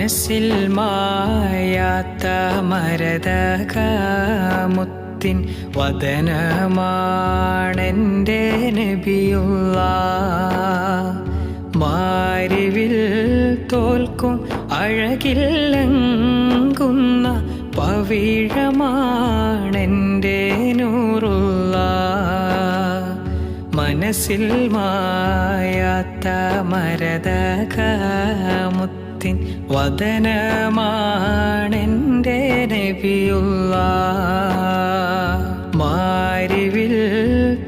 മനസ്സിൽ മായാത്ത മരതകമുത്തിൻ വദനമാണെന്റെ നബിയുള്ള മാരിവിൽ തോൽക്കും അഴകില്ലങ്കുന്ന പവിഴമാണെന്റെ നൂറുള്ള മനസ്സിൽ മായാത്ത മരതകമുത്തിൻ വദനമാണെന്റെ നബിയുള്ള മാരിവിൽ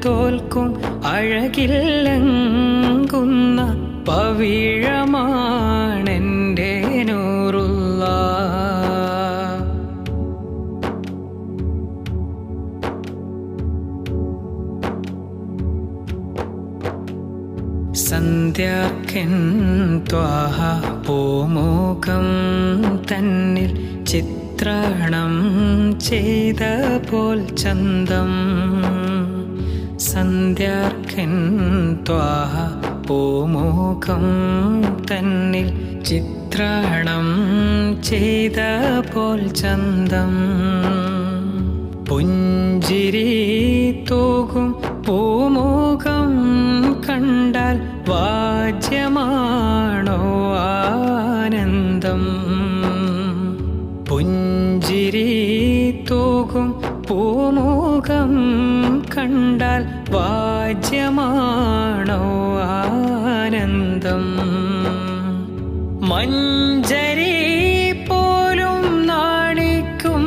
തോൽക്കും അഴകില്ലങ്കുന്ന പവിഴമാണെന്റെ സന്ധ്യാർക്കൻ ത്വാഹ തന്നിൽ ചിത്രണം ചെയ്ത പോൽ ചന്തം സന്ധ്യാർക്കൻ ത്വാഹ തന്നിൽ ചിത്രണം ചെയ്ത പോൽ ചന്തം പുഞ്ചിരി തൂകും പൂമുഖം കണ്ടാൽ വാജ്യമാണോ ആനന്ദം? മഞ്ചരി പോലും നാണിക്കും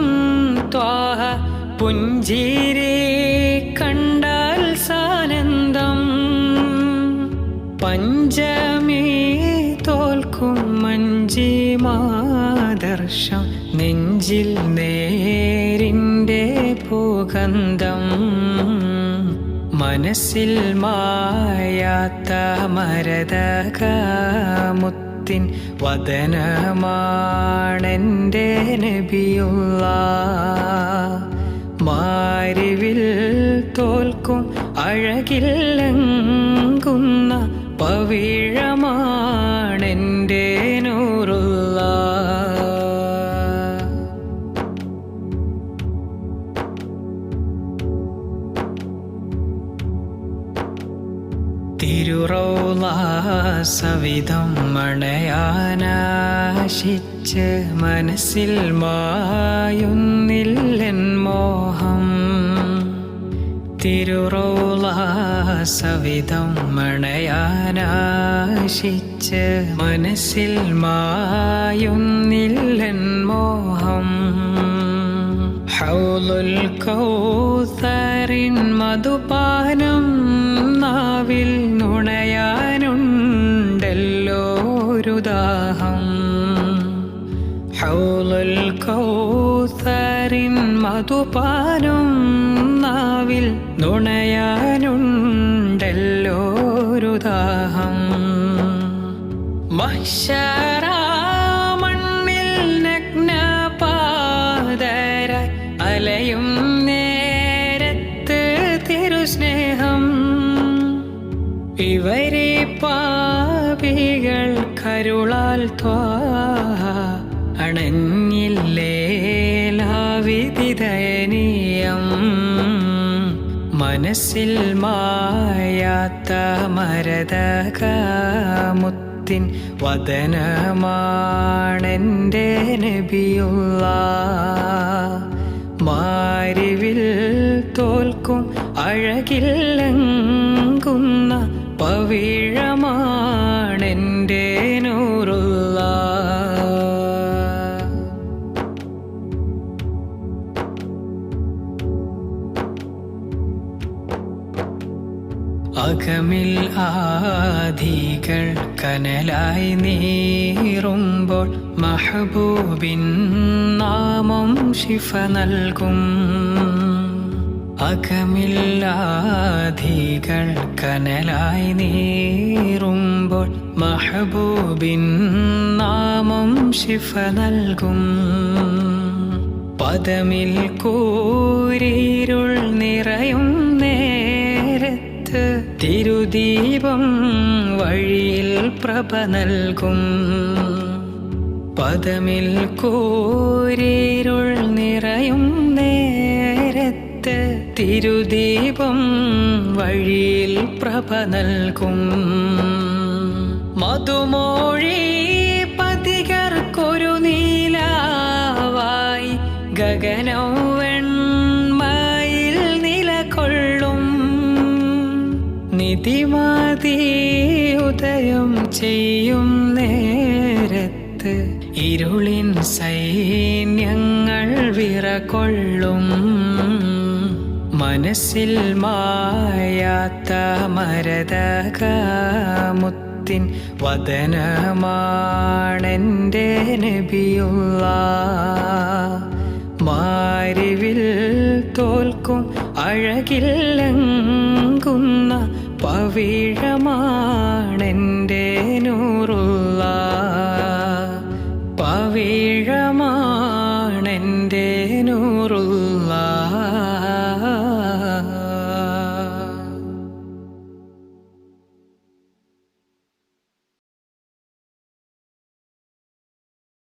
ത്വാഹ പുഞ്ചിരി കണ്ടാൽ സാനന്ദം. പഞ്ചമി തോൽക്കും മഞ്ചി മാദർശം നെഞ്ചിൽ നേരിന്റെ മനസ്സിൽ മായാത്ത മരതകാമുത്തിൻ വദനമാണെന്റെ നബിയുള്ള മാരിവിൽ തോൽക്കും അഴകില്ലങ്കുന്ന പവിഴമാണെന്റെ തിരുറോള സവിധം മണയാനാശിച്ച് മനസ്സിൽ മായുന്നില്ലൻ മോഹം. തിരുറോള സവിധം മണയാനാശിച്ച് മനസ്സിൽ മായുന്നില്ലൻ മോഹം. ഹൗലുൽ കൗസറിൻ മധുപാനം നാവിൽ മധുപാനം നാവിൽ നുണയാനുണ്ടല്ലോ മണ്ണിൽ ദാഹം നഗ്നപാതരായി അലയും നേരത്ത് തിരുസ്നേഹം. ഇവരെ പാപികൾ കരുളാൽ ത്വാഹ മനസ്സിൽ മായാത്ത മരതകമുത്തിൻ വദനമാണെന്റെ നബിയുള്ള മാരിവിൽ തോൽക്കും അഴകില്ലങ്കുന്ന പവിഴമാണെന്റെ നൂറുള്ള അകമിൽ ആധികൾ കനലായി നീറുമ്പോൾ മഹബൂബിൻ നാമം ശിഫ നൽകും. അകമില്ലാധികൾ കനലായി നീറുമ്പോൾ മഹബൂബിൻ നാമം ശിഫ നൽകും. പദമിൽ കൂരിരുൾ നിറയും നേരത്ത് തിരുദീപം വഴിയിൽ പ്രഭ നൽകും. പദമിൽ കോരിരുൾ നിറയും നേരത്ത് തിരുദീപം വഴിയിൽ പ്രഭ നൽകും. മധുമോഴി പതികർക്കൊരു നീലാവായി ഗഗനം നിധിമാതി ഉദയം ചെയ്യും നേരത്ത്. ഇരുളിൻ സൈന്യങ്ങൾ വിറകൊള്ളും. മനസ്സിൽ മായാത്ത മരതകാമുത്തിൻ വദനമാണെന്റെ നബിയുള്ള. മാരിവിൽ തോൽക്കും അഴകില്ലങ്കുന്ന പവിഴമാണെന്റെ